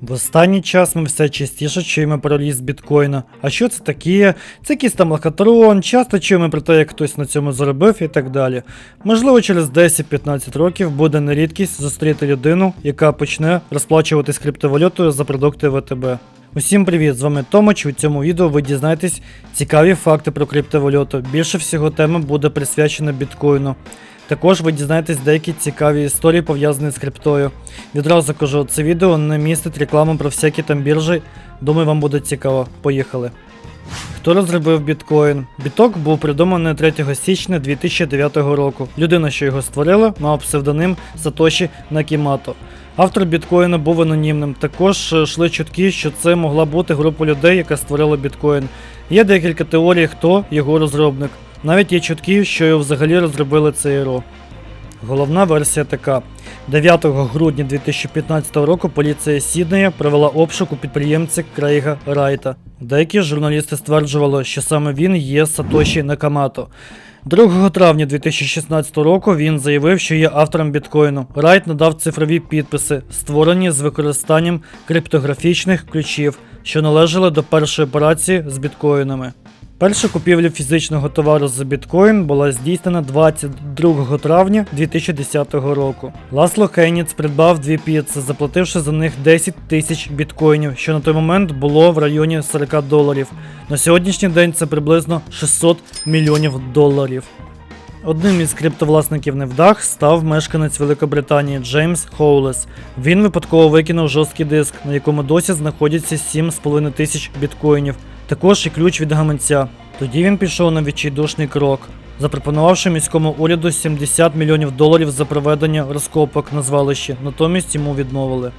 В останній час ми все частіше чуємо про ліс біткоїна. А що це таке? Це якийсь там лохотрон, часто чуємо про те, як хтось на цьому заробив і так далі. Можливо, через 10-15 років буде не рідкість зустріти людину, яка почне розплачуватись криптовалютою за продукти ВТБ. Усім привіт! З вами Томич. У цьому відео ви дізнаєтесь цікаві факти про криптовалюту. Більше всього тема буде присвячена біткоїну. Також ви дізнаєтесь деякі цікаві історії пов'язані з криптою. Відразу кажу, це відео не містить рекламу про всякі там біржі. Думаю, вам буде цікаво. Поїхали. Хто розробив біткоін? Біток був придуманий 3 січня 2009 року. Людина, що його створила, мав псевдоним Сатоші Накімато. Автор біткоїна був анонімним. Також е, йшли чутки, що це могла бути група людей, яка створила біткоін. Є декілька теорій, хто його розробник. Навіть є чутки, що його взагалі розробили ЦРУ. Головна версія така: 9 грудня 2015 року поліція Сіднея провела обшук у підприємця Крейга Райта. Деякі журналісти стверджували, що саме він є Сатоші Накамато. 2 травня 2016 року він заявив, що є автором біткоїну. Райт надав цифрові підписи, створені з використанням криптографічних ключів, що належали до першої операції з біткоїнами. Перша купівля фізичного товару за біткоін була здійснена 22 травня 2010 року. Ласло Хейніц придбав дві піци, заплативши за них 10 тисяч біткоїнів, що на той момент було в районі 40 доларів. На сьогоднішній день це приблизно 600 мільйонів доларів. Одним із криптовласників невдах став мешканець Великобританії Джеймс Хоулес. Він випадково викинув жорсткий диск, на якому досі знаходяться 7,5 тисяч біткоїнів, також і ключ від гаманця. Тоді він пішов на відчайдушний крок, запропонувавши міському уряду 70 мільйонів доларів за проведення розкопок на звалищі, натомість йому відмовили.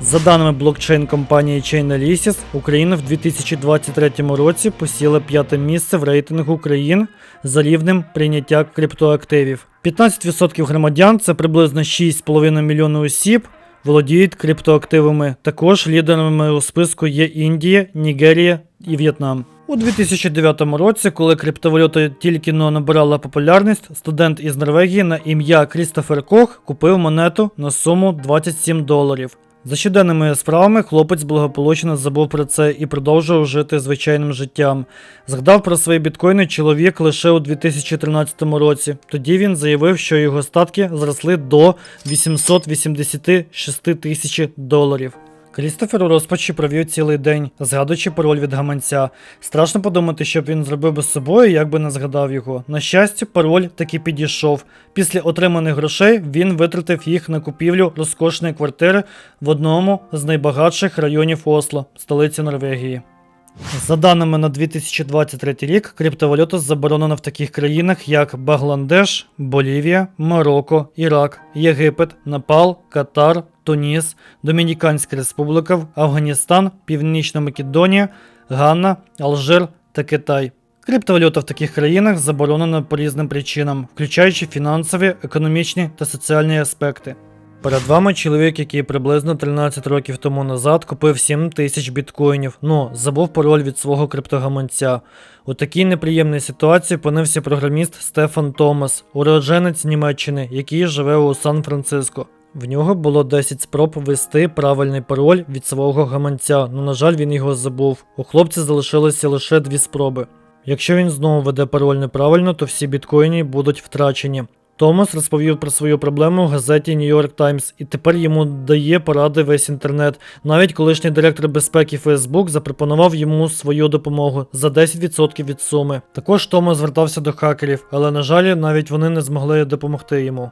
За даними блокчейн компанії Chainalysis, Україна в 2023 році посіла п'яте місце в рейтингу країн за рівнем прийняття криптоактивів. 15% громадян, це приблизно 6,5 мільйони осіб, володіють криптоактивами. Також лідерами у списку є Індія, Нігерія і В'єтнам. У 2009 році, коли криптовалюта тільки но набирала популярність, студент із Норвегії на ім'я Крістофер Кох купив монету на суму 27 доларів. За щоденними справами хлопець благополучно забув про це і продовжував жити звичайним життям. Згадав про свої біткоїни чоловік лише у 2013 році. Тоді він заявив, що його статки зросли до 886 тисяч доларів. Крістофер у розпачі провів цілий день, згадуючи пароль від гаманця. Страшно подумати, що б він зробив би з собою, якби не згадав його. На щастя, пароль таки підійшов. Після отриманих грошей він витратив їх на купівлю розкошної квартири в одному з найбагатших районів Осло, столиці Норвегії. За даними на 2023 рік, криптовалюта заборонена в таких країнах, як Бангладеш, Болівія, Марокко, Ірак, Єгипет, Непал, Катар, Туніс, Домініканська Республіка, Афганістан, Північна Македонія, Ганна, Алжир та Китай. Криптовалюта в таких країнах заборонена по різним причинам, включаючи фінансові, економічні та соціальні аспекти. Перед вами чоловік, який приблизно 13 років тому назад купив 7 тисяч біткоїнів, ну забув пароль від свого криптогаманця. У такій неприємній ситуації опинився програміст Стефан Томас, уродженець Німеччини, який живе у Сан-Франциско. В нього було 10 спроб ввести правильний пароль від свого гаманця, але, на жаль, він його забув. У хлопця залишилося лише дві спроби. Якщо він знову веде пароль неправильно, то всі біткоїни будуть втрачені. Томас розповів про свою проблему в газеті New York Times, і тепер йому дає поради весь інтернет. Навіть колишній директор безпеки Facebook запропонував йому свою допомогу за 10% від суми. Також Томас звертався до хакерів, але на жаль, навіть вони не змогли допомогти йому.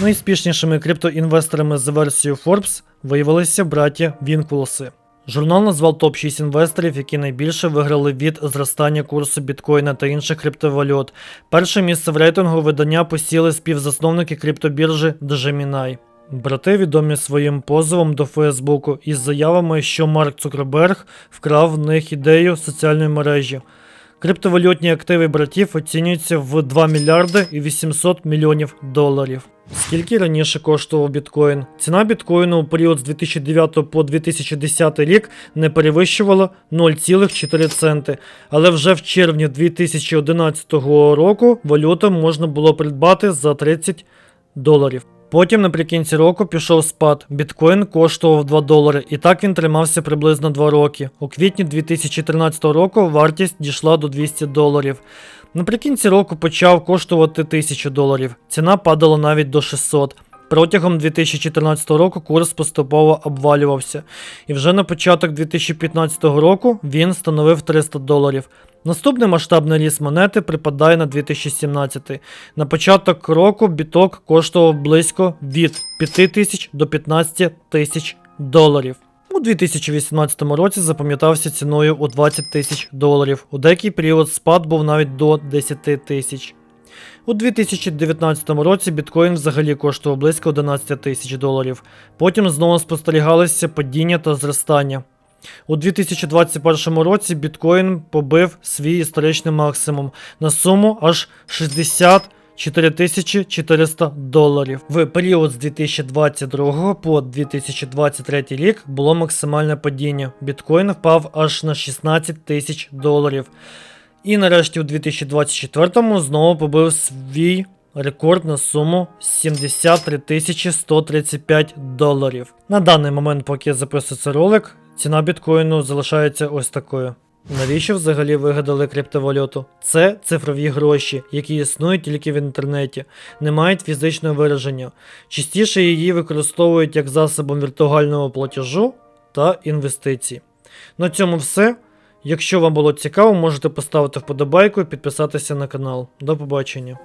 Найспішнішими криптоінвесторами за версією Forbes виявилися браття Вінкулоси. Журнал назвав топ-6 інвесторів, які найбільше виграли від зростання курсу біткоїна та інших криптовалют. Перше місце в рейтингу видання посіли співзасновники криптобіржі Gemini. Брати відомі своїм позовом до Фейсбуку із заявами, що Марк Цукерберг вкрав в них ідею соціальної мережі. Криптовалютні активи братів оцінюються в 2 мільярди і 800 мільйонів доларів. Скільки раніше коштував біткоін? Ціна біткоїну у період з 2009 по 2010 рік не перевищувала 0,4 центи, але вже в червні 2011 року валюту можна було придбати за 30 доларів. Потім наприкінці року пішов спад. Біткоін коштував 2 долари, і так він тримався приблизно 2 роки. У квітні 2013 року вартість дійшла до 200 доларів. Наприкінці року почав коштувати 1000 доларів. Ціна падала навіть до 600. Протягом 2014 року курс поступово обвалювався, і вже на початок 2015 року він становив 300 доларів. Наступний масштабний ріст монети припадає на 2017. На початок року біток коштував близько від 5 тисяч до 15 тисяч доларів. У 2018 році запам'ятався ціною у 20 тисяч доларів. У деякий період спад був навіть до 10 тисяч. У 2019 році біткоін взагалі коштував близько 11 тисяч доларів. Потім знову спостерігалися падіння та зростання. У 2021 році біткоін побив свій історичний максимум на суму аж 64 400 доларів. В період з 2022 по 2023 рік було максимальне падіння. Біткоін впав аж на 16 тисяч доларів. І нарешті у 2024-му знову побив свій рекорд на суму 73 135 доларів. На даний момент, поки я записую цей ролик, ціна біткоїну залишається ось такою. Навіщо взагалі вигадали криптовалюту? Це цифрові гроші, які існують тільки в інтернеті, не мають фізичного вираження. Частіше її використовують як засобом віртуального платежу та інвестицій. На цьому все. Якщо вам було цікаво, можете поставити вподобайку і підписатися на канал. До побачення.